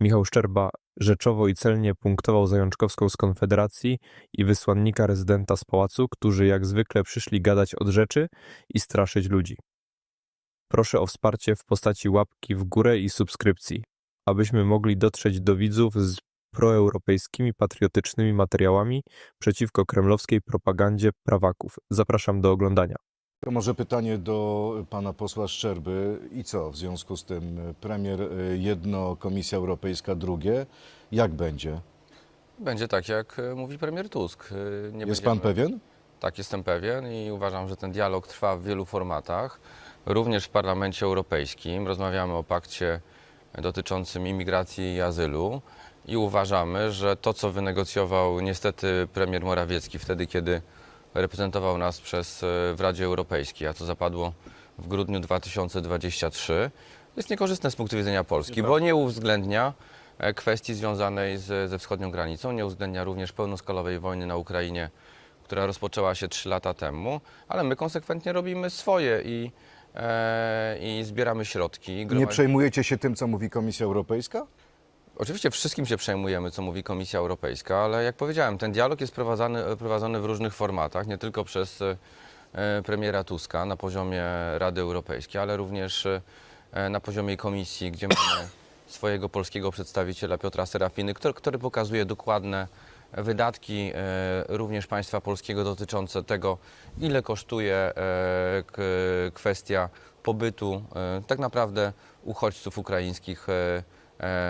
Michał Szczerba rzeczowo i celnie punktował Zajączkowską z Konfederacji i wysłannika rezydenta z pałacu, którzy jak zwykle przyszli gadać od rzeczy i straszyć ludzi. Proszę o wsparcie w postaci łapki w górę i subskrypcji, abyśmy mogli dotrzeć do widzów z proeuropejskimi patriotycznymi materiałami przeciwko kremlowskiej propagandzie prawaków. Zapraszam do oglądania. To może pytanie do pana posła Szczerby. I co w związku z tym? Premier y, jedno, Komisja Europejska drugie. Jak będzie? Będzie tak, jak e, mówi premier Tusk. E, Nie Jest pan będziemy- pewien? Tak, jestem pewien i uważam, że ten dialog trwa w wielu formatach, również w Parlamencie Europejskim. Rozmawiamy o pakcie dotyczącym imigracji i azylu i uważamy, że to, co wynegocjował niestety premier Morawiecki wtedy, kiedy reprezentował nas przez, e, w Radzie Europejskiej, a co zapadło w grudniu 2023, jest niekorzystne z punktu widzenia Polski, bo nie uwzględnia e, kwestii związanej z, ze wschodnią granicą, nie uwzględnia również pełnoskalowej wojny na Ukrainie, która rozpoczęła się 3 lata temu, ale my konsekwentnie robimy swoje i, e, i zbieramy środki. Nie przejmujecie się tym, co mówi Komisja Europejska? Oczywiście wszystkim się przejmujemy, co mówi Komisja Europejska, ale jak powiedziałem, ten dialog jest prowadzony, prowadzony w różnych formatach, nie tylko przez e, premiera Tuska na poziomie Rady Europejskiej, ale również e, na poziomie Komisji, gdzie mamy swojego polskiego przedstawiciela Piotra Serafiny, który, który pokazuje dokładne wydatki e, również państwa polskiego dotyczące tego, ile kosztuje kwestia pobytu tak naprawdę uchodźców ukraińskich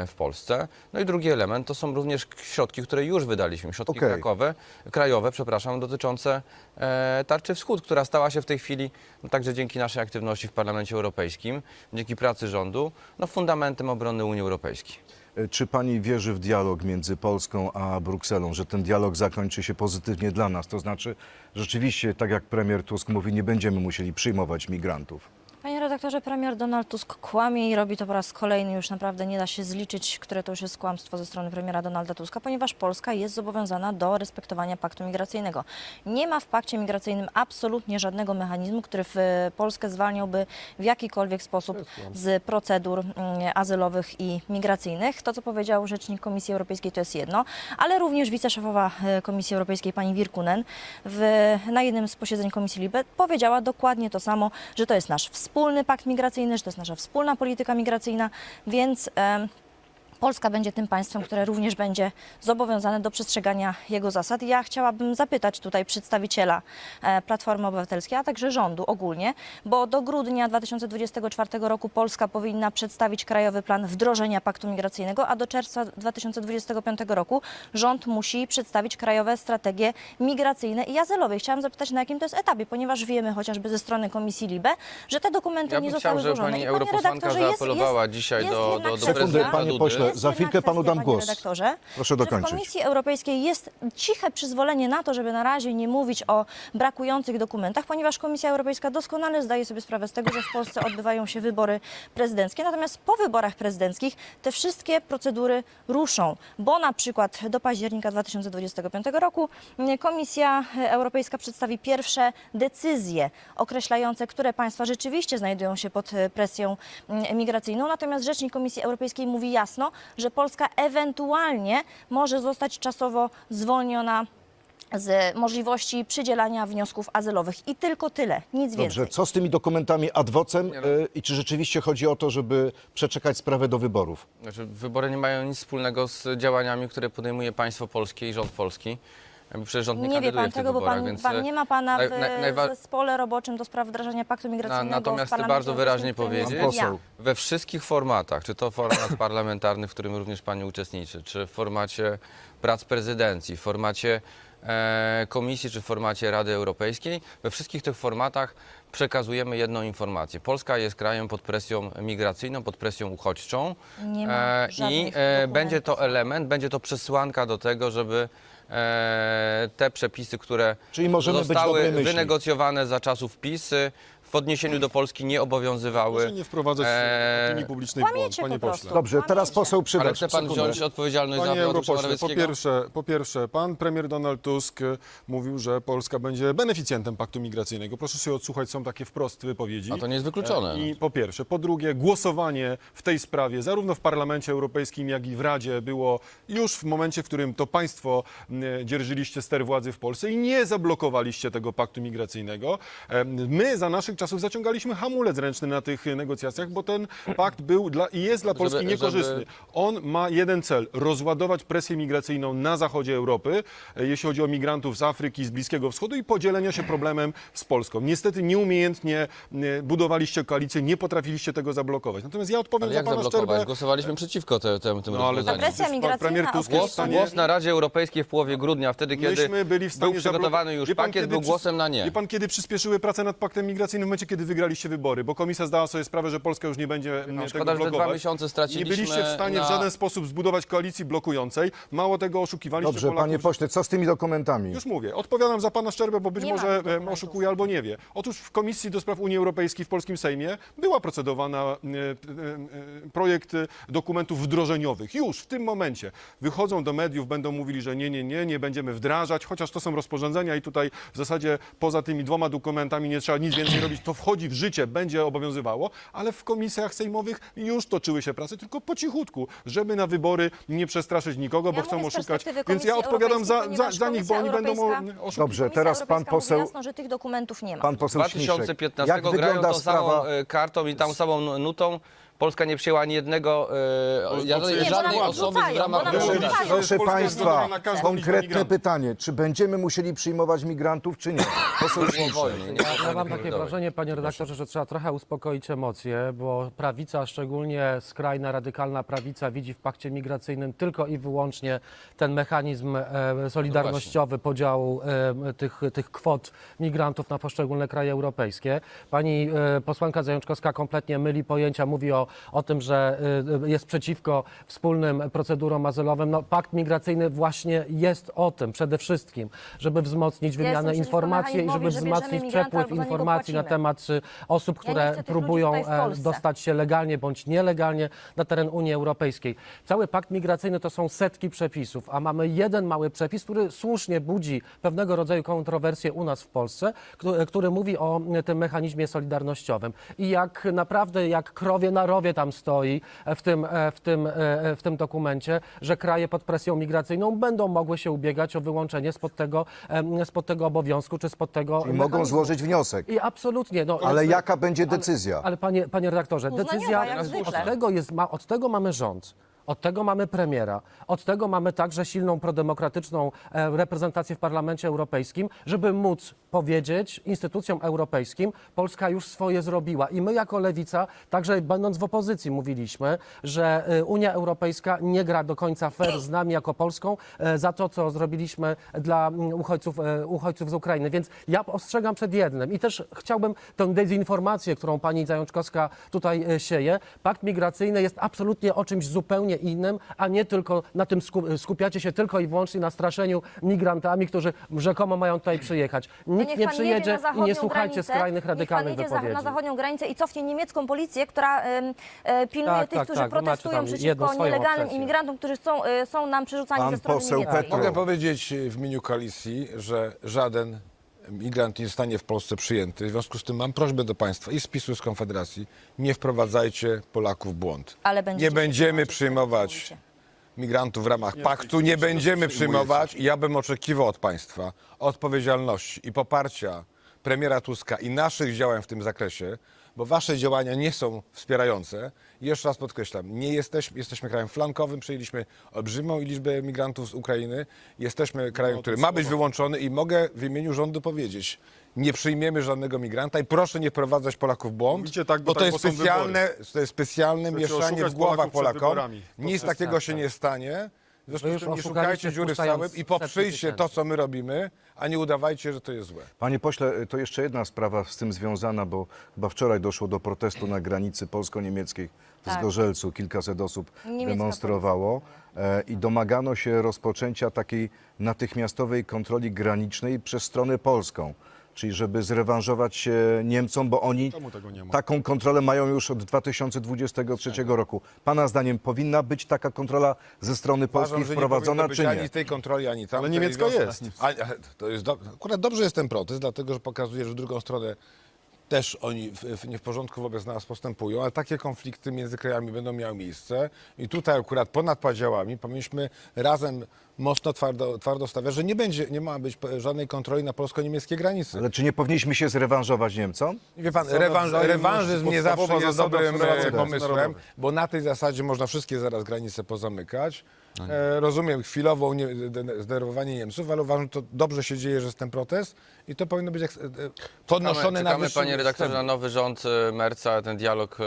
w Polsce. No i drugi element to są również środki, które już wydaliśmy, środki Okej. krakowe, krajowe, przepraszam, dotyczące e, Tarczy Wschód, która stała się w tej chwili, no także dzięki naszej aktywności w Parlamencie Europejskim, dzięki pracy rządu, no fundamentem obrony Unii Europejskiej. Y, Czy pani wierzy w dialog między Polską a Brukselą, że ten dialog zakończy się pozytywnie dla nas? To znaczy, rzeczywiście, tak jak premier Tusk mówi, nie będziemy musieli przyjmować migrantów. Panie redaktorze, premier Donald Tusk kłamie i robi to po raz kolejny. Już naprawdę nie da się zliczyć, które to już jest kłamstwo ze strony premiera Donalda Tuska, ponieważ Polska jest zobowiązana do respektowania paktu migracyjnego. Nie ma w pakcie migracyjnym absolutnie żadnego mechanizmu, który w Polskę zwalniałby w jakikolwiek sposób z procedur mm, azylowych i migracyjnych. To, co powiedział rzecznik Komisji Europejskiej, to jest jedno, ale również wiceszefowa e, Komisji Europejskiej, pani Wirkunen, w, na jednym z posiedzeń Komisji LIBE powiedziała dokładnie to samo, że to jest nasz wspólny pakt migracyjny, że to jest nasza wspólna polityka migracyjna, więc Polska będzie tym państwem, które również będzie zobowiązane do przestrzegania jego zasad. Ja chciałabym zapytać tutaj przedstawiciela e, Platformy Obywatelskiej, a także rządu ogólnie, bo do grudnia 2024 roku Polska powinna przedstawić krajowy plan wdrożenia paktu migracyjnego, a do czerwca 2025 roku rząd musi przedstawić krajowe strategie migracyjne i azylowe. Chciałam zapytać, na jakim to jest etapie, ponieważ wiemy chociażby ze strony Komisji LIBE, że te dokumenty Ja nie bym zostały chciał, żeby złożone. pani I, panie europosłanka redaktorze, jest- zaapelowała jest- dzisiaj jest do- do- do kwestia- Sekundę, panie Dudy. pośle, za chwilkę panu dam głos. redaktorze, Proszę że w dokończyć. Komisji Europejskiej jest ciche przyzwolenie na to, żeby na razie nie mówić o brakujących dokumentach, ponieważ Komisja Europejska doskonale zdaje sobie sprawę z tego, że w Polsce odbywają się wybory prezydenckie. Natomiast po wyborach prezydenckich te wszystkie procedury ruszą, bo na przykład do października 2025 roku Komisja Europejska przedstawi pierwsze decyzje określające, które państwa rzeczywiście znajdują się pod presją migracyjną. Natomiast rzecznik Komisji Europejskiej mówi jasno, że Polska ewentualnie może zostać czasowo zwolniona z możliwości przydzielania wniosków azylowych. I tylko tyle, nic Dobrze, więcej. co z tymi dokumentami ad vocem no. y, i czy rzeczywiście chodzi o to, żeby przeczekać sprawę do wyborów? Znaczy, wybory nie mają nic wspólnego z działaniami, które podejmuje państwo polskie i rząd polski. Bo Przecież rząd nie, Nie wie pan w tych tego, bo pan, więc pan e, nie ma pana w naj- najwa- zespole roboczym do spraw wdrażania paktu migracyjnego. natomiast w chcę bardzo wyraźnie powiedzieć- Poseł. we wszystkich formatach, czy to format parlamentarny, w którym również pani uczestniczy, czy w formacie prac prezydencji, w formacie e, komisji, czy w formacie Rady Europejskiej, we wszystkich tych formatach przekazujemy jedną informację. Polska jest krajem pod presją migracyjną, pod presją uchodźczą e, i e, będzie to element, będzie to przesłanka do tego, żeby e, te przepisy, które Czyli możemy być zostały dobrej myśli. wynegocjowane za czasów PiS w odniesieniu do Polski nie obowiązywały. Proszę nie wprowadzać Eee, opinii publicznej w błąd, kłamiecie panie po prostu. pośle. Dobrze, teraz poseł Ale chce pan sekundę. wziąć odpowiedzialność Panie za Mateusza europośle, po Morawieckiego? pierwsze, po pierwsze, pan premier Donald Tusk e, mówił, że Polska będzie beneficjentem paktu migracyjnego. Proszę sobie odsłuchać, są takie wprost wypowiedzi. A to nie jest wykluczone. E, I po pierwsze. Po drugie, głosowanie w tej sprawie zarówno w Parlamencie Europejskim, jak i w Radzie było już w momencie, w którym to państwo m, dzierżyliście ster władzy w Polsce i nie zablokowaliście tego paktu migracyjnego. E, My za naszych czasów zaciągaliśmy hamulec ręczny na tych negocjacjach, bo ten pakt był dla, i jest dla Polski Żeby- niekorzystny. żeby- On ma jeden cel: rozładować presję migracyjną na zachodzie Europy, e, jeśli chodzi o migrantów z Afryki, z Bliskiego Wschodu i podzielenia się problemem z Polską. Niestety nieumiejętnie e, budowaliście koalicję, nie potrafiliście tego zablokować. Natomiast ja odpowiem Ale za jak pana? Szczerbę. Głosowaliśmy przeciwko te, te, tym No, ale presja migracyjna premier Tusk Głos, stanie... głos na Radzie Europejskiej w połowie grudnia, wtedy kiedy Myśmy byli w stanie był przygotowany już pakiet, kiedy był głosem na nie. Wie pan, kiedy przyspieszyły prace nad paktem migracyjnym? W momencie, kiedy wygraliście wybory, bo komisja zdała sobie sprawę, że Polska już nie będzie No, tego szkoda, że te blokować. dwa miesiące Nie straciliśmy byliście w stanie na- w żaden sposób zbudować koalicji blokującej. Mało tego, oszukiwaliście Dobrze, Polaków. panie pośle, co z tymi dokumentami? Już mówię, odpowiadam za pana Szczerbę, bo być Nie może em, dokumentów. oszukuje albo nie wie. Otóż w Komisji do Spraw Unii Europejskiej w Polskim Sejmie była procedowana e, e, e, projekt e, dokumentów wdrożeniowych. Już w tym momencie wychodzą do mediów, będą mówili, że nie, nie, nie, nie będziemy wdrażać, chociaż to są rozporządzenia i tutaj w zasadzie poza tymi dwoma dokumentami nie trzeba nic więcej robić. To wchodzi w życie, będzie obowiązywało, ale w komisjach sejmowych już toczyły się prace, tylko po cichutku, żeby na wybory nie przestraszyć nikogo, bo Ja chcą oszukać. Więc ja odpowiadam za, za, za nich, bo oni będą oszukiwać. Dobrze, Komisja teraz pan poseł, jasno, że tych dokumentów nie ma. pan poseł Śmiszek. 2015 Jak grają wygląda tą samą sprawa? e, kartą i tą samą nutą. Polska nie przyjęła ani jednego, e, Nie, bo żadnej nam osoby w ramach bo nam Proszę-. Proszę Polska państwa, na każdą konkretne pytanie. Czy będziemy musieli przyjmować migrantów, czy nie? Poseł nie ma Ja mam żadnych takie wrażenie, panie redaktorze, że trzeba trochę uspokoić emocje, bo prawica, szczególnie skrajna, radykalna prawica, widzi w pakcie migracyjnym tylko i wyłącznie ten mechanizm e, solidarnościowy podziału e, tych, tych kwot migrantów na poszczególne kraje europejskie. Pani e, posłanka Zajączkowska kompletnie myli pojęcia, mówi o, o tym, że e, jest przeciwko wspólnym procedurom azylowym. No, pakt migracyjny właśnie jest o tym przede wszystkim, żeby wzmocnić Ja jestem wymianę informacji i żeby że wzmocnić przepływ informacji na temat y, osób, Ja które tych próbują e, dostać się legalnie bądź nielegalnie na teren Unii Europejskiej. Cały pakt migracyjny to są setki przepisów, a mamy jeden mały przepis, który słusznie budzi pewnego rodzaju kontrowersje u nas w Polsce, któ- który mówi o y, tym mechanizmie solidarnościowym. I jak naprawdę, jak krowie na rowie tam stoi e, w tym, e, w tym, e, w tym dokumencie, że kraje pod presją migracyjną będą mogły się ubiegać o wyłączenie spod tego, spod tego obowiązku, czy spod tego Czyli mogą mechanizmu. złożyć wniosek. I absolutnie. No, Ale jaka będzie decyzja? Ale panie, panie redaktorze, decyzja od tego, jest, ma, od tego mamy rząd. Od tego mamy premiera, od tego mamy także silną prodemokratyczną e, reprezentację w Parlamencie Europejskim, żeby móc powiedzieć instytucjom europejskim, Polska już swoje zrobiła. I my jako lewica, także będąc w opozycji, mówiliśmy, że e, Unia Europejska nie gra do końca fair z nami jako Polską e, za to, co zrobiliśmy dla mm, uchodźców, uchodźców z Ukrainy. Więc ja ostrzegam przed jednym i też chciałbym tę dezinformację, którą pani Zajączkowska tutaj sieje. Pakt migracyjny jest absolutnie o czymś zupełnie innym, a nie tylko na tym sku- skupiacie się tylko i wyłącznie na straszeniu migrantami, którzy rzekomo mają tutaj przyjechać. Nikt niech nie pan jedzie przyjedzie i nie słuchajcie granicę, skrajnych, niech radykalnych pan jedzie za, wypowiedzi. na zachodnią granicę i cofnie niemiecką policję, która em, e, pilnuje Tak, tych, tak, którzy tak, macie protestują przeciwko nielegalnym obsesję. imigrantom, którzy są, e, są nam przerzucani Pan ze strony poseł niemieckiej. Petru. Mogę powiedzieć w imieniu koalicji, że żaden migrant nie zostanie w Polsce przyjęty. W związku z tym mam prośbę do Państwa i z PiSu, i z Konfederacji, nie wprowadzajcie Polaków w błąd. Ale będziecie Nie będziemy przyjmować, przyjmować migrantów w ramach Nie, paktu, nie będziemy przyjmować i ja bym oczekiwał od Państwa odpowiedzialności i poparcia premiera Tuska i naszych działań w tym zakresie, bo Wasze działania nie są wspierające. I jeszcze raz podkreślam, nie jesteśmy, jesteśmy krajem flankowym, przyjęliśmy olbrzymią liczbę migrantów z Ukrainy, jesteśmy krajem, No, to który ma być wyłączony i mogę w imieniu rządu powiedzieć, nie przyjmiemy żadnego migranta i proszę nie wprowadzać Polaków w błąd, Mówicie tak, bo to tak, jest bo są specjalne, to jest specjalne Chcecie mieszanie oszukać w głowach Polaków przed Polakom. wyborami. Nic takiego się tak, nie stanie. W związku Wy z już nie szukajcie dziury w całym i poprzyjcie to, co my robimy, a nie udawajcie, że to jest złe. Panie pośle, to jeszcze jedna sprawa z tym związana, bo chyba wczoraj doszło do protestu na granicy polsko-niemieckiej w Tak. Zgorzelcu. Kilkaset osób Niemiecka demonstrowało e, i domagano się rozpoczęcia takiej natychmiastowej kontroli granicznej przez stronę polską. Czyli żeby zrewanżować się Niemcom, bo oni Czemu tego nie ma? taką kontrolę mają już od 2023 roku. Pana zdaniem powinna być taka kontrola ze strony Polski Uważam, że nie wprowadzona, powinno czy być nie? ani tej kontroli, ani tamtej. Ale niemiecka W związku- jest. A, a, to jest do... Akurat dobrze jest ten protest, dlatego że pokazuje, że w drugą stronę też oni w, w, nie w porządku wobec nas postępują, ale takie konflikty między krajami będą miały miejsce i tutaj akurat ponad podziałami powinniśmy razem mocno twardo, twardo stawiać, że nie będzie, nie ma być żadnej kontroli na polsko-niemieckiej granicy. Ale czy nie powinniśmy się zrewanżować Niemcom? Wie pan, rewanż, rewanżyzm nie zawsze jest dobrym e, pomysłem, bo na tej zasadzie można wszystkie zaraz granice pozamykać. No E, rozumiem chwilową nie, de- zdenerwowanie Niemców, ale uważam, że to dobrze się dzieje, że jest ten protest i to powinno być eks- e, podnoszone Czekamy, na czekamy wyższym panie redaktorze, na nowy rząd e, Merca, ten dialog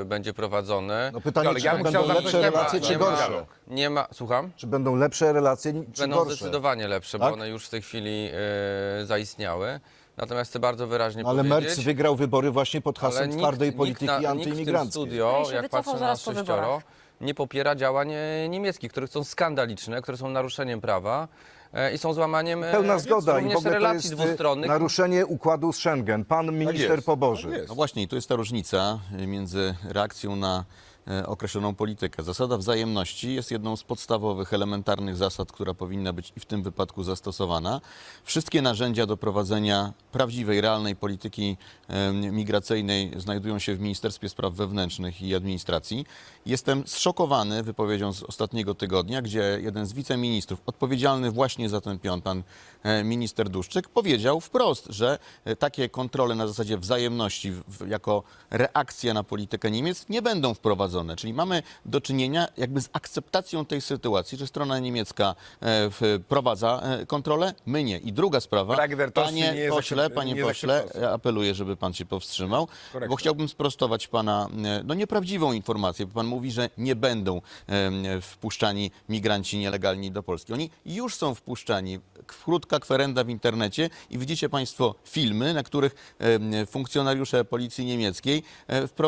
e, będzie prowadzony. No pytanie, Ale czy ja bym będą chciał lepsze zapytać, relacje, nie czy ma- gorsze? Nie ma, słucham? Czy będą lepsze relacje, czy Będą gorsze? zdecydowanie lepsze, Tak? bo one już w tej chwili e, zaistniały. Natomiast chcę bardzo wyraźnie Ale powiedzieć... Merz wygrał wybory właśnie pod hasłem ale twardej polityki nikt, na, nikt w tym antyimigranckiej. studio, No i się jak wycofał patrzę na zaraz po sześcioro, wyborach. Nie popiera działań e, niemieckich, które są skandaliczne, które są naruszeniem prawa e, i są złamaniem e, Pełna zgoda i w ogóle to relacji jest dwustronnych. naruszenie układu z Schengen. Pan minister jest, Poboży. tak jest. No właśnie, i to jest ta różnica y, między reakcją na określoną politykę. Zasada wzajemności jest jedną z podstawowych, elementarnych zasad, która powinna być i w tym wypadku zastosowana. Wszystkie narzędzia do prowadzenia prawdziwej, realnej polityki migracyjnej znajdują się w Ministerstwie Spraw Wewnętrznych i Administracji. Jestem zszokowany wypowiedzią z ostatniego tygodnia, gdzie jeden z wiceministrów odpowiedzialny właśnie za ten pion, pan e, minister Duszczyk, powiedział wprost, że e, takie kontrole na zasadzie wzajemności jako reakcja na politykę Niemiec nie będą wprowadzone. Czyli mamy do czynienia jakby z akceptacją tej sytuacji, że strona niemiecka e, wprowadza e, kontrolę, my nie. I druga sprawa, nie panie pośle, panie nie pośle, e, apeluję, żeby pan się powstrzymał, bo chciałbym sprostować pana, no nieprawdziwą informację, bo pan mówi, że nie będą wpuszczani migranci nielegalni do Polski. Oni już są wpuszczani. Krótka kwerenda w internecie i widzicie państwo filmy, na których funkcjonariusze policji niemieckiej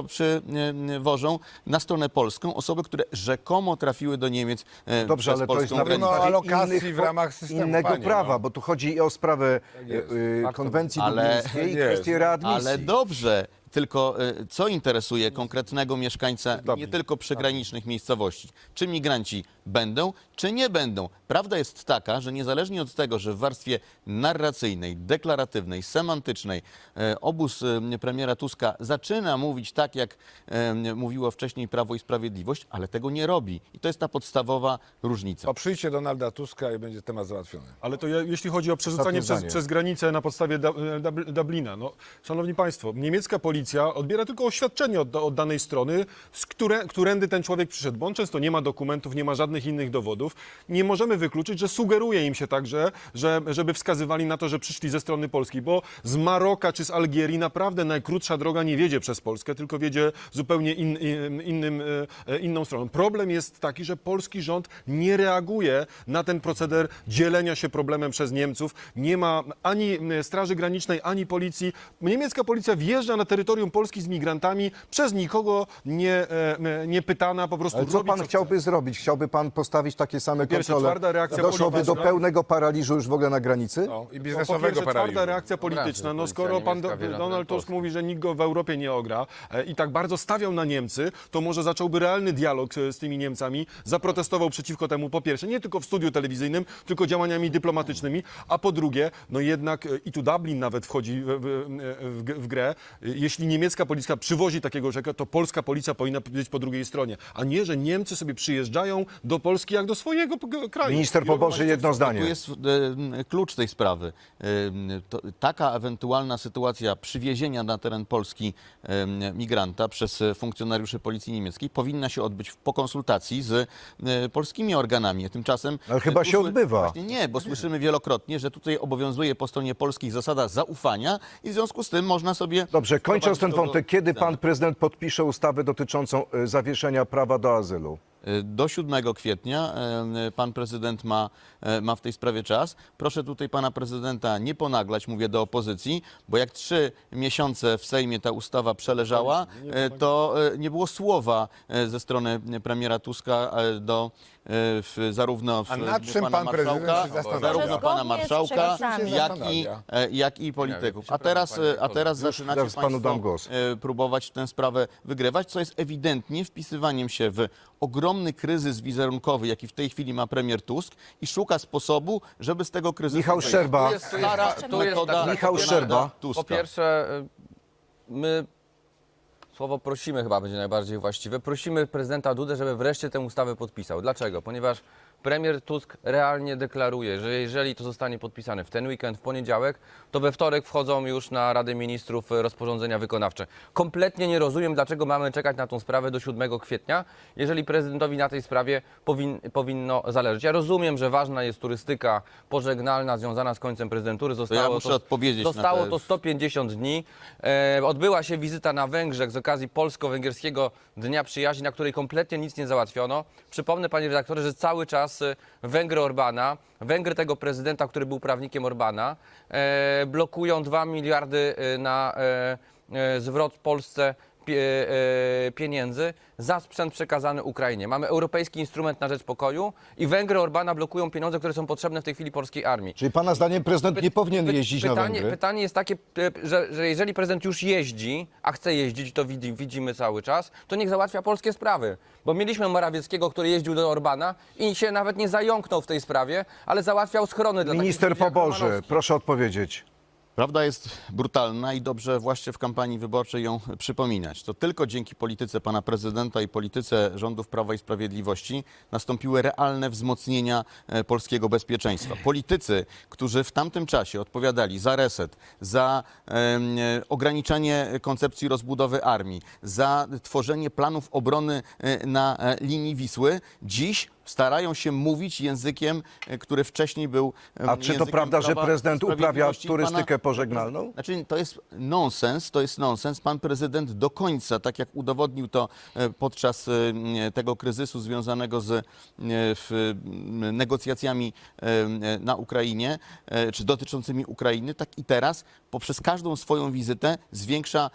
przywożą na stronę polską osoby, które rzekomo trafiły do Niemiec e, Dobrze, przez ale to jest polską na Mówimy granicę. o podstawie alokacji innych w ramach systemu, innego panie, prawa, no. bo tu chodzi i o sprawę jest. y, Tak to konwencji Ale- dublińskiej i Jest. kwestię readmisji. Ale dobrze, tylko y, co interesuje konkretnego mieszkańca nie tylko przygranicznych miejscowości? Czy migranci będą, czy nie będą? Prawda jest taka, że niezależnie od tego, że w warstwie narracyjnej, deklaratywnej, semantycznej e, obóz e, premiera Tuska zaczyna mówić tak, jak mówiło wcześniej Prawo i Sprawiedliwość, ale tego nie robi. I to jest ta podstawowa różnica. Poprzyjcie Donalda Tuska i będzie temat załatwiony. Ale to ja, jeśli chodzi o przerzucanie przez, przez granicę na podstawie Dublina, no, szanowni państwo, niemiecka policja odbiera tylko oświadczenie od, od danej strony, z które, którędy ten człowiek przyszedł, bo on często nie ma dokumentów, nie ma żadnych innych dowodów. Nie możemy wykluczyć, że sugeruje im się także, że, żeby wskazywali na to, że przyszli ze strony polskiej, bo z Maroka czy z Algierii naprawdę najkrótsza droga nie wiedzie przez Polskę, tylko wiedzie zupełnie in, in, innym, e, inną stroną. Problem jest taki, że polski rząd nie reaguje na ten proceder dzielenia się problemem przez Niemców. Nie ma ani e, Straży Granicznej, ani policji. Niemiecka policja wjeżdża na terytorium Polski z migrantami, przez nikogo nie, e, nie pytana, po prostu Ale co robi, pan chce. chciałby zrobić? Chciałby pan postawić takie same pierwsze, kontrole? twarda reakcja Doszłoby do pełnego paraliżu już w ogóle na granicy? No, i Po biznesowego pierwsze, paraliżu. twarda reakcja polityczna. No skoro pan Do- Donald Tusk mówi, że nikt go w Europie nie ogra e, i tak bardzo stawiał na Niemcy, to może zacząłby realny dialog e, z tymi Niemcami, zaprotestował przeciwko temu po pierwsze, nie tylko w studiu telewizyjnym, tylko działaniami dyplomatycznymi, a po drugie, no jednak i tu Dublin nawet wchodzi w, w, w, w grę. E, Jeśli niemiecka policja przywozi takiego rzeka, to polska policja powinna być po drugiej stronie, a nie, że Niemcy sobie przyjeżdżają do Polski jak do swojego kraju. Minister Poboży, jedno Tu zdanie. jest e, klucz tej sprawy. E, to, taka ewentualna sytuacja przywiezienia na teren Polski e, migranta przez funkcjonariuszy policji niemieckiej powinna się odbyć po konsultacji z polskimi organami. Tymczasem. Ale chyba się odbywa. Właśnie nie, bo słyszymy wielokrotnie, że tutaj obowiązuje po stronie polskiej zasada zaufania i w związku z tym można sobie. Dobrze, kończąc ten wątek, kiedy pan prezydent podpisze ustawę dotyczącą y, zawieszenia prawa do azylu? E, Do 7 kwietnia e, pan prezydent ma, e, ma w tej sprawie czas. Proszę tutaj pana prezydenta nie ponaglać, mówię do opozycji, bo jak trzy miesiące w Sejmie ta ustawa przeleżała, e, to e, nie było słowa e, ze strony premiera Tuska e, do w, zarówno w A nad czym pana pan prezydent marszałka, się zastanawia? zarówno pana Zgodnie z marszałka, przepisami. jak i, e, jak i polityków. A teraz, e, a teraz zaczynacie zaraz panu państwo głos. e, próbować tę sprawę wygrywać, co jest ewidentnie wpisywaniem się w ogromny kryzys wizerunkowy, jaki w tej chwili ma premier Tusk i szuka sposobu, żeby z tego kryzysu Michał wyjść. Szczerba. To jest stara tu jest metoda tak, Michał Szczerba. Tuska. Po pierwsze, y, my słowo prosimy chyba będzie najbardziej właściwe. Prosimy prezydenta Dudę, żeby wreszcie tę ustawę podpisał. Dlaczego? Ponieważ premier Tusk realnie deklaruje, że jeżeli to zostanie podpisane w ten weekend, w poniedziałek, to we wtorek wchodzą już na Radę Ministrów rozporządzenia wykonawcze. Kompletnie nie rozumiem, dlaczego mamy czekać na tą sprawę do 7 kwietnia, jeżeli prezydentowi na tej sprawie powin, powinno zależeć. Ja rozumiem, że ważna jest turystyka pożegnalna związana z końcem prezydentury. Zostało muszę odpowiedzieć na Zostało to 150 dni. E, odbyła się wizyta na Węgrzech z okazji polsko-węgierskiego Dnia Przyjaźni, na której kompletnie nic nie załatwiono. Przypomnę, panie redaktorze, że cały czas Węgry Orbana, Węgry tego prezydenta, który był prawnikiem Orbana, e, blokują 2 miliardy e, na e, zwrot Polsce pieniędzy za sprzęt przekazany Ukrainie. Mamy Europejski Instrument na Rzecz Pokoju i Węgry Orbana blokują pieniądze, które są potrzebne w tej chwili polskiej armii. Czyli pana zdaniem prezydent nie powinien jeździć na pytanie, Węgry? Pytanie jest takie, e, że, że jeżeli prezydent już jeździ, a chce jeździć, to widzi, widzimy cały czas, to niech załatwia polskie sprawy. Bo mieliśmy Morawieckiego, który jeździł do Orbana i się nawet nie zająknął w tej sprawie, ale załatwiał schrony dla Minister Poboży, proszę odpowiedzieć. Prawda jest brutalna i dobrze właśnie w kampanii wyborczej ją przypominać. To tylko dzięki polityce pana prezydenta i polityce rządów Prawa i Sprawiedliwości nastąpiły realne wzmocnienia e, polskiego bezpieczeństwa. Politycy, którzy w tamtym czasie odpowiadali za reset, za e, ograniczenie koncepcji rozbudowy armii, za tworzenie planów obrony e, na linii Wisły, dziś starają się mówić językiem, e, który wcześniej był e, A czy to prawda, że prezydent uprawia turystykę pana- pożegnalną? Znaczy, to jest nonsens, to jest nonsens. Pan prezydent do końca, tak jak udowodnił to e, podczas tego kryzysu związanego z negocjacjami na Ukrainie, czy dotyczącymi Ukrainy, tak i teraz poprzez każdą swoją wizytę zwiększa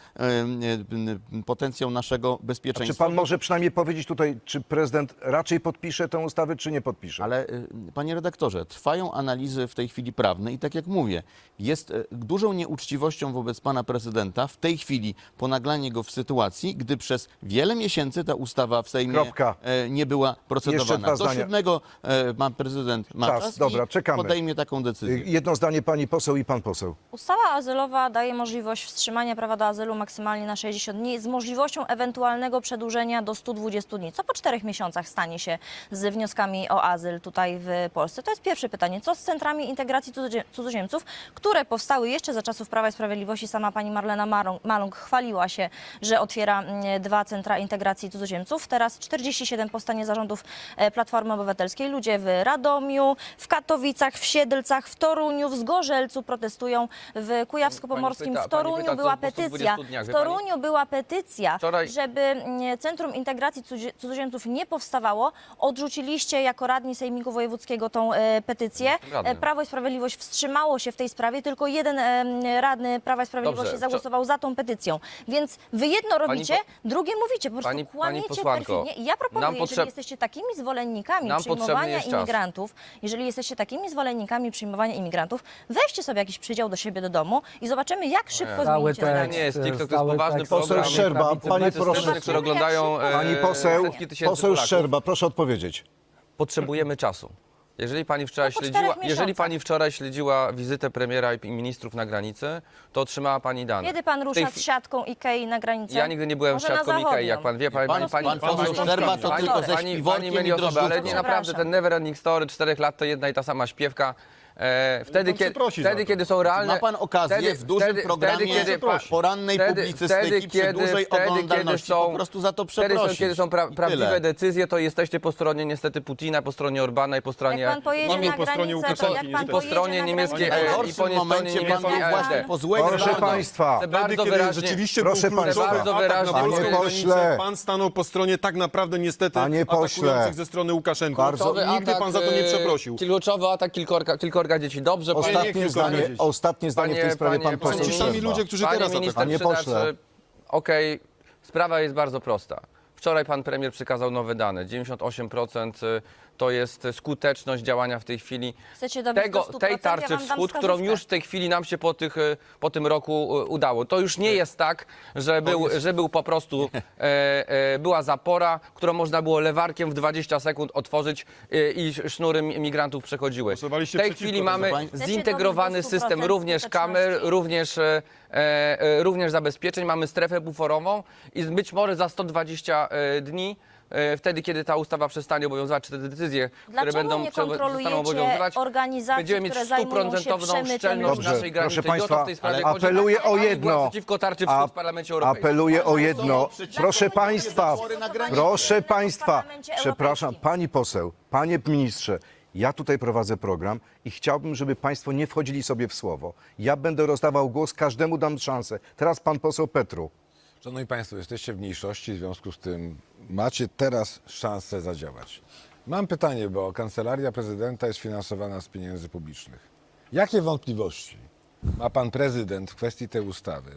potencjał naszego A bezpieczeństwa. czy pan może przynajmniej powiedzieć tutaj, czy prezydent raczej podpisze tę ustawę, czy nie podpisze? Ale y, panie redaktorze, trwają analizy w tej chwili prawne i tak jak mówię, jest y, dużą nieuczciwością wobec pana prezydenta w tej chwili ponaglanie go w sytuacji, gdy przez wiele miesięcy ta ustawa w Sejmie Kropka. e, nie była Jeszcze procedowana. dwa Do zdania. siódmego e, pan prezydent ma Czas, czas, dobra, i czekamy. podejmie taką decyzję. Jedno zdanie pani poseł i pan poseł. Ustawa azylowa daje możliwość wstrzymania prawa do azylu maksymalnie na 60 dni z możliwością ewentualnego przedłużenia do 120 dni. Co po czterech miesiącach stanie się z wnioskami o azyl tutaj w Polsce? To jest pierwsze pytanie. Co z centrami integracji cudzozie- cudzoziemców, które powstały jeszcze za czasów Prawa i Sprawiedliwości? Sama pani Marlena Maląg chwaliła się, że otwiera mm, dwa centra integracji cudzoziemców. Teraz 47 powstanie zarządów e, Platformy Obywatelskiej. Ludzie w Radomiu, w Katowicach, w Siedlcach, w Toruniu, w Zgorzelcu protestują, w Kujawsko-Pomorskim, w Toruniu pyta, była po 120 petycja. W wie pani? Toruniu była petycja, Wczoraj- żeby mm, Centrum Integracji Cudzoziemców nie powstawało. Odrzuciliście jako radni Sejmiku Wojewódzkiego tą e, petycję. Radnym. E, Prawo i Sprawiedliwość wstrzymało się w tej sprawie. Tylko jeden e, radny Prawa i Sprawiedliwości Dobrze, zagłosował za tą petycją. Więc wy jedno robicie, po- drugie mówicie. Po prostu Pani- pani kłamiecie posłanko, perfidnie. I ja proponuję, nam jeżeli potrzeb- jesteście takimi zwolennikami Nam potrzebny przyjmowania jest czas. imigrantów, jeżeli jesteście takimi zwolennikami przyjmowania imigrantów, weźcie sobie jakiś przydział do siebie do domu i zobaczymy, jak szybko Stały zmienicie tekst, zdanie. Nie jest TikTok, to jest poważny tekst program. Poseł Szczerba, prawicy, panie proszę. Które oglądają e, Pani poseł, setki tysięcy poseł Polaków. Szczerba, proszę odpowiedzieć. Potrzebujemy czasu. Jeżeli pani wczoraj No po śledziła, czterech jeżeli miesiącach. pani wczoraj śledziła wizytę premiera i ministrów na granicy, to otrzymała pani dane. Kiedy pan W tej rusza z siatką Ikei na granicę? Ja nigdy nie byłem Może na zachodnią. Ikei, jak pan wie, pani, Pan- pani, pani, pan poseł poseł Szczerba to pani- tylko ze pani- śpiworkiem pani myli i osoby, ale nie naprawdę, Przepraszam. ten Never Ending Story, czterech lat to jedna i ta sama śpiewka. E, wtedy, pan kiedy, przeprosi za wtedy to. kiedy są realne... Ma pan okazję wtedy- w dużym wtedy- programie wtedy, kiedy, pa- porannej wtedy- publicystyki wtedy, przy dużej wtedy, kiedy oglądalności są- po prostu za to Wtedy, są, przeprosić. kiedy są pra, I prawdziwe tyle. decyzje, to jesteście po stronie niestety Putina, po stronie Orbana i po stronie... Jak pan pojedzie Mamy na po stronie granicę, to Łukaszenki, jak pan niestety. po pojedzie stronie na niemieckiej granicę, W e, i po gorszym stronie momencie pan niemieckiej właśnie AfD. po złej Proszę stronie. państwa, Chcę Wtedy, bardzo kiedy wyraźnie... rzeczywiście Proszę był kluczowy państwa. Bardzo atak wyraźnie- na polską Panie granicę, pośle. pan stanął po stronie tak naprawdę niestety Panie pośle. atakujących ze strony Łukaszenki. Bardzo- Nigdy pan za to nie e, przeprosił. Kluczowy atak kilkorga, dzieci. Dobrze, ostatnie zdanie, ostatnie zdanie w tej sprawie pan panie- poseł Ci sami ludzie, którzy panie teraz minister Panie pośle. Okej, sprawa jest bardzo prosta. Wczoraj pan premier przekazał nowe dane. 98% to jest skuteczność działania w tej chwili Chcecie dobić tego, do 100%, tej ja tarczy wam dam wschód, którą wskazówkę. już w tej chwili nam się po, tych, e, po tym roku e, udało. To już nie jest tak, że był, że był po prostu, e, e, była zapora, którą można było lewarkiem w 20 sekund otworzyć e, i sznury mi- migrantów przechodziły. W Głosowaliście tej przeciwko chwili mamy zintegrowany do 100% system również kamer, skuteczności. również, e, e, również zabezpieczeń, mamy strefę buforową i być może za 120 e, dni, e, wtedy kiedy ta ustawa przestanie obowiązywać, czy te decyzje, które Dlaczego będą nie prze- zostaną kontrolujecie obowiązywać, organizacji, będziemy mieć które zajmują się stuprocentową przemytem szczelność? Dobrze, naszej granicy. proszę I o to Państwa, w tej sprawie ale chodzi. apeluję o jedno. przeciwko tarczy w Parlamencie Europejskim. Apeluję o jedno. Proszę Państwa, proszę Państwa, przepraszam. Pani poseł, Panie Ministrze, ja tutaj prowadzę program i chciałbym, żeby Państwo nie wchodzili sobie w słowo. Ja będę rozdawał głos, każdemu dam szansę. Teraz Pan poseł Petru. Szanowni Państwo, jesteście w mniejszości, w związku z tym macie teraz szansę zadziałać. Mam pytanie, bo kancelaria prezydenta jest finansowana z pieniędzy publicznych. Jakie wątpliwości ma pan prezydent w kwestii tej ustawy?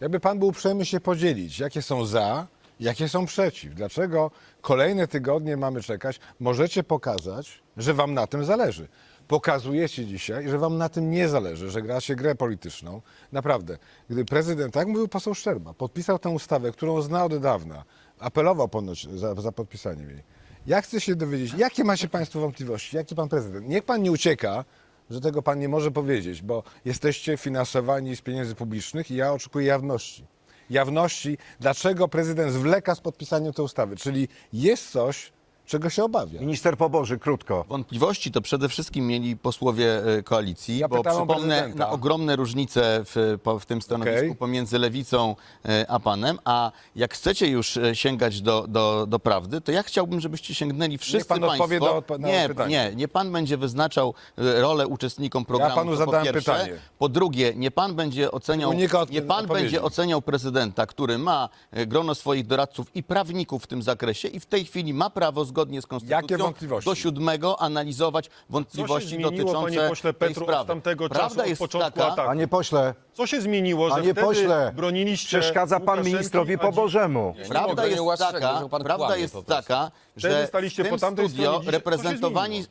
Jakby pan był uprzejmy się podzielić, jakie są za, jakie są przeciw. Dlaczego kolejne tygodnie mamy czekać? Możecie pokazać, że wam na tym zależy. Pokazujecie dzisiaj, że wam na tym nie zależy, że gracie grę polityczną. Naprawdę, gdy prezydent, tak mówił poseł Szczerba, podpisał tę ustawę, którą zna od dawna, apelował ponoć za, za podpisaniem jej. Ja chcę się dowiedzieć, jakie macie Państwo wątpliwości, jaki Pan prezydent. Niech Pan nie ucieka, że tego Pan nie może powiedzieć, bo jesteście finansowani z pieniędzy publicznych i ja oczekuję jawności. Jawności, dlaczego prezydent zwleka z podpisaniem tej ustawy. Czyli jest coś, czego się obawia. Minister Poboży, krótko. Wątpliwości to przede wszystkim mieli posłowie e, koalicji, Ja bo pytałem o przypomnę prezydenta. na ogromne różnice w, po- w tym stanowisku Okej. pomiędzy lewicą e, a panem, a jak chcecie już e, sięgać do, do, do prawdy, to ja chciałbym, żebyście sięgnęli wszyscy pan państwo. odpowie do odpo- na nie, pytanie. nie, nie pan będzie wyznaczał e, rolę uczestnikom programu. panu to zadałem po pierwsze. pytanie. Po drugie, nie pan będzie oceniał, Unika nie pan odpowiedzi. będzie oceniał prezydenta, który ma e, grono swoich doradców i prawników w tym zakresie i w tej chwili ma prawo zgodnie z konstytucją wątpliwości? do siódmego analizować wątpliwości zmieniło, dotyczące panie pośle tej Petru, od sprawy. tamtego czasu, Prawda od jest początku taka, ataku? Panie pośle, Co się zmieniło, że panie wtedy pośle, broniliście przeszkadza Pan Łukaszenki, ministrowi a dziś- Pobożemu. Prawda nie jest taka, prawda jest po taka, że staliście w tym po tamtej studio reprezentowani...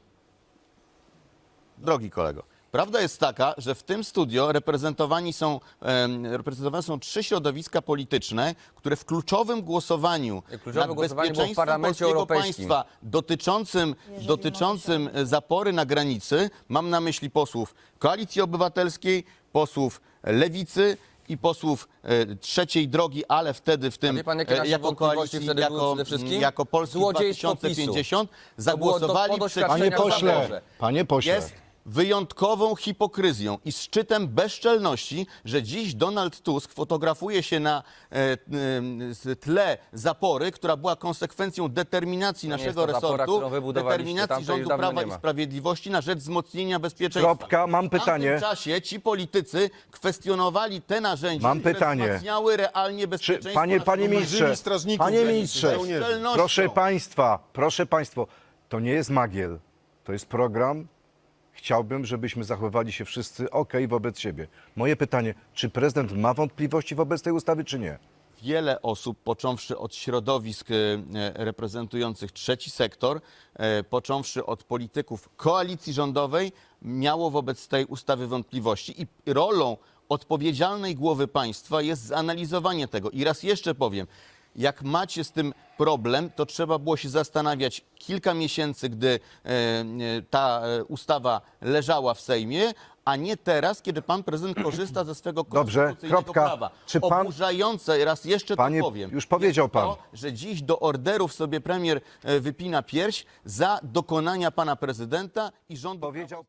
Drogi kolego, prawda jest taka, że w tym studio reprezentowani są, em, reprezentowane są trzy środowiska polityczne, które w kluczowym głosowaniu Kluczowe nad głosowanie było w bezpieczeństwem Parlamencie polskiego Europejskim. państwa dotyczącym, dotyczącym zapory na granicy, mam na myśli posłów Koalicji Obywatelskiej, posłów Lewicy i posłów e, trzeciej drogi, ale wtedy w tym wie pan, jakie e, nasze jako wątpliwości koalicji, wtedy były jako, przede wszystkim? jako Polski Złodziejstwo 2050 PiSu. zagłosowali To było do- po przeciwko Panie doświadczenia pośle, zaborze. panie pośle. jest wyjątkową hipokryzją i szczytem bezczelności, że dziś Donald Tusk fotografuje się na e, e, tle zapory, która była konsekwencją determinacji nie jest naszego ta zapora, resortu, którą determinacji tamtej rządu dawno Prawa nie i ma. Sprawiedliwości na rzecz wzmocnienia bezpieczeństwa. Kropka, mam W pytanie. tamtym czasie ci politycy kwestionowali te narzędzia, Mam które pytanie. wzmacniały realnie Czy, bezpieczeństwo panie, panie ministrze, strażników panie granicy, ministrze, żołnierzy. Proszę państwa, proszę państwo, to nie jest magiel, to jest program. Chciałbym, żebyśmy zachowali się wszyscy ok wobec siebie. Moje pytanie, czy prezydent ma wątpliwości wobec tej ustawy, czy nie? wiele osób, począwszy od środowisk e, reprezentujących trzeci sektor, e, począwszy od polityków koalicji rządowej, miało wobec tej ustawy wątpliwości i rolą odpowiedzialnej głowy państwa jest zanalizowanie tego. I raz jeszcze powiem, jak macie z tym problem, to trzeba było się zastanawiać kilka miesięcy, gdy e, e, ta e, ustawa leżała w Sejmie, a nie teraz, kiedy pan prezydent korzysta ze swego Dobrze, konstytucyjnego kropka. prawa. Czy pan- Oburzające, raz jeszcze Panie, to powiem, już powiedział jest to, pan. że dziś do orderów sobie premier wypina pierś za dokonania pana prezydenta i rządu. Powiedział